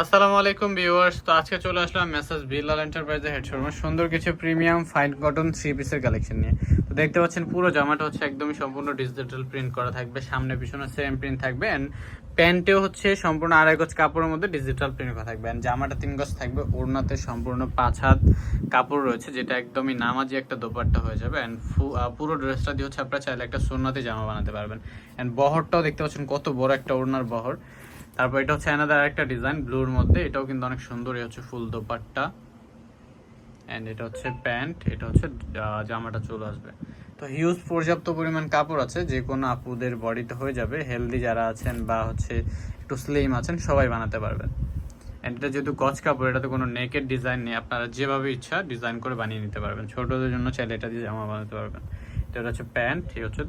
আসসালামু আলাইকুম ভিউয়ার্স। তো আজকে চলে আসলাম মেসেজ বিল্লাল এন্টারপ্রাইজের হেড শোরুমে। সুন্দর কিছু প্রিমিয়াম ফাইন কটন থ্রি পিসের কালেকশন নিয়ে। তো দেখতে পাচ্ছেন পুরো জামাটা হচ্ছে একদমই সম্পূর্ণ ডিজিটাল প্রিন্ট করা থাকবে। সামনে পিছনে সেম প্রিন্ট থাকবে। অ্যান্ড প্যান্টেও হচ্ছে সম্পূর্ণ আড়াই গজ কাপড়ের মধ্যে ডিজিটাল প্রিন্ট করা থাকবে। অ্যান্ড জামাটা তিন গজ থাকবে। ওড়নাতে সম্পূর্ণ পাঁচ হাত কাপড় রয়েছে, যেটা একদমই নামাজি একটা দোপাট্টা হয়ে যাবে। এন্ড পুরো ড্রেসটা দিয়ে হচ্ছে আপনারা চাইলে একটা সুন্নতি জামা বানাতে পারবেন। অ্যান্ড বহরটাও দেখতে পাচ্ছেন কত বড় একটা ওড়নার বহর। তারপর এটা হচ্ছে এনাদার একটা ডিজাইন ব্লুর মধ্যে। এটাও কিন্তু অনেক সুন্দর হচ্ছে ফুল দোপাট্টা। এন্ড এটা হচ্ছে প্যান্ট, এটা হচ্ছে জামাটা চলে আসবে। তো হিউজ পর্যাপ্ত পরিমাণ কাপড় আছে, যে কোনো আপুদের বডিতে হয়ে যাবে। হেলদি যারা আছেন বা হচ্ছে একটু স্লিম আছেন, সবাই বানাতে পারবেন। এন্ড এটা যেহেতু গজ কাপড়, এটাতে কোনো নেকের ডিজাইন নেই। আপনারা যেভাবে ইচ্ছা ডিজাইন করে বানিয়ে নিতে পারবেন। ছোটদের জন্য চাইলে এটা দিয়ে জামা বানাতে পারবেন। এটা হচ্ছে প্যান্ট এই হচ্ছে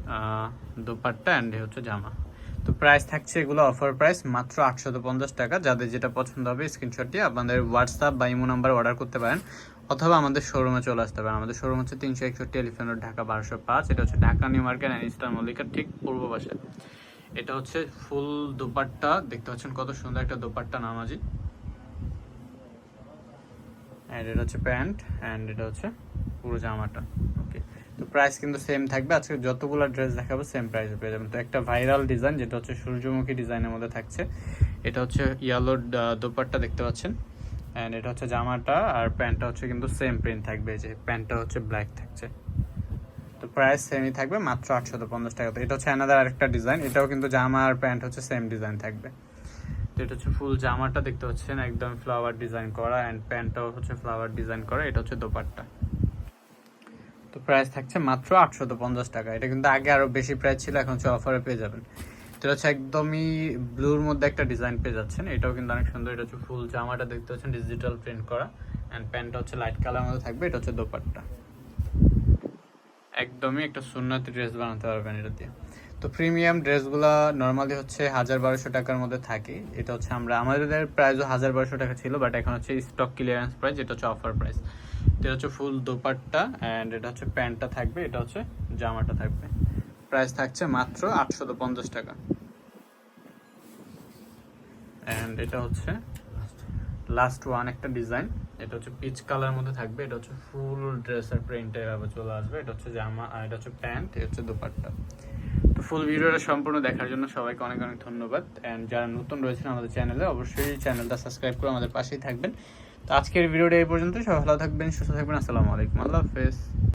দোপাট্টা অ্যান্ড এই হচ্ছে জামা। তো প্রাইস থাকছে এগুলো অফার প্রাইস মাত্র আটশত পঞ্চাশ টাকা। যাদের যেটা পছন্দ হবে স্ক্রিনশট দিয়ে আপনাদের হোয়াটসঅ্যাপ বা ইমো নাম্বার অর্ডার করতে পারেন, অথবা আমাদের শোরুমে চলে আসতে পারেন। আমাদের শোরুম হচ্ছে তিনশো একষট্টি এলিফেন্ট রোড ঢাকা বারোশো পাঁচ। এটা হচ্ছে Dhaka, new market and Easter মল্লিকার ঠিক পূর্ব পাশে। এটা হচ্ছে ফুল দোপাট্টা। দেখতে পাচ্ছেন কত সুন্দর একটা দোপাট্টা নামাজি। অ্যান্ড এটা হচ্ছে প্যান্ট অ্যান্ড এটা হচ্ছে পুরো জামাটা। তো প্রাইস কিন্তু সেম থাকবে। আজকে যতগুলো ড্রেস দেখাবো সেম প্রাইসে পেয়ে যাবেন। তো একটা ভাইরাল ডিজাইন যেটা হচ্ছে সূর্যমুখী ডিজাইনের মধ্যে থাকছে। এটা হচ্ছে ইয়েলো দোপাট্টা দেখতে পাচ্ছেন। অ্যান্ড এটা হচ্ছে জামাটা, আর প্যান্টটা হচ্ছে কিন্তু সেম প্রিন্ট থাকবে। যে প্যান্টটা হচ্ছে ব্ল্যাক থাকছে। তো প্রাইস সেমই থাকবে, মাত্র আটশত পঞ্চাশ টাকা। তো এটা হচ্ছে আনাদার আরেকটা ডিজাইন এটাও কিন্তু জামা আর প্যান্ট হচ্ছে সেম ডিজাইন থাকবে। তো এটা হচ্ছে ফুল জামাটা দেখতে পাচ্ছেন, একদম ফ্লাওয়ার ডিজাইন করা। অ্যান্ড প্যান্টটাও হচ্ছে ফ্লাওয়ার ডিজাইন করা। এটা হচ্ছে দোপাট্টা। তো প্রাইস থাকছে মাত্র আটশত পঞ্চাশ টাকা। এটা কিন্তু আগে আরও বেশি প্রাইস ছিল, এখন হচ্ছে অফারে পেয়ে যাবেন। এটা হচ্ছে একদমই ব্লুর মধ্যে একটা ডিজাইন পেয়ে যাচ্ছেন। এটাও কিন্তু অনেক সুন্দর, এটা হচ্ছে ফুল জামাটা দেখতে পাচ্ছেন ডিজিটাল প্রিন্ট করা। অ্যান্ড প্যান্টটা হচ্ছে লাইট কালার মধ্যে থাকবে, এটা হচ্ছে দোপাট্টা। একদমই একটা সুন্নতি ড্রেস বানাতে পারবেন এটা দিয়ে। তো প্রিমিয়াম ড্রেসগুলো নর্মালি হচ্ছে হাজার বারোশো টাকার মধ্যে থাকে। এটা হচ্ছে আমরা, আমাদের প্রাইসও হাজার বারোশো টাকা ছিল বাট এখন হচ্ছে স্টক ক্লিয়ারেন্স প্রাইস এটা হচ্ছে অফার প্রাইস এটা হচ্ছে ফুল দোপাট্টা অ্যান্ড এটা হচ্ছে প্যান্টটা থাকবে, এটা হচ্ছে জামাটা থাকবে। প্রাইস থাকছে মাত্র আটশত পঞ্চাশ টাকা। অ্যান্ড এটা হচ্ছে লাস্ট ওয়ান একটা ডিজাইন এটা হচ্ছে পিচ কালার মধ্যে থাকবে, এটা হচ্ছে ফুল ড্রেসের প্রিন্টে এভাবে চলে আসবে। এটা হচ্ছে জামা, আর এটা হচ্ছে প্যান্ট, এটা হচ্ছে দোপাট্টা। তো ফুল ভিডিওটা সম্পূর্ণ দেখার জন্য সবাইকে অনেক অনেক ধন্যবাদ। অ্যান্ড যারা নতুন রয়েছেন আমাদের চ্যানেলে অবশ্যই চ্যানেলটা সাবস্ক্রাইব করে আমাদের পাশেই থাকবেন। আজকের ভিডিওটা এই পর্যন্ত সবাই ভালো থাকবেন সুস্থ থাকবেন। আসসালামু আলাইকুম। আল্লাহ হাফেজ।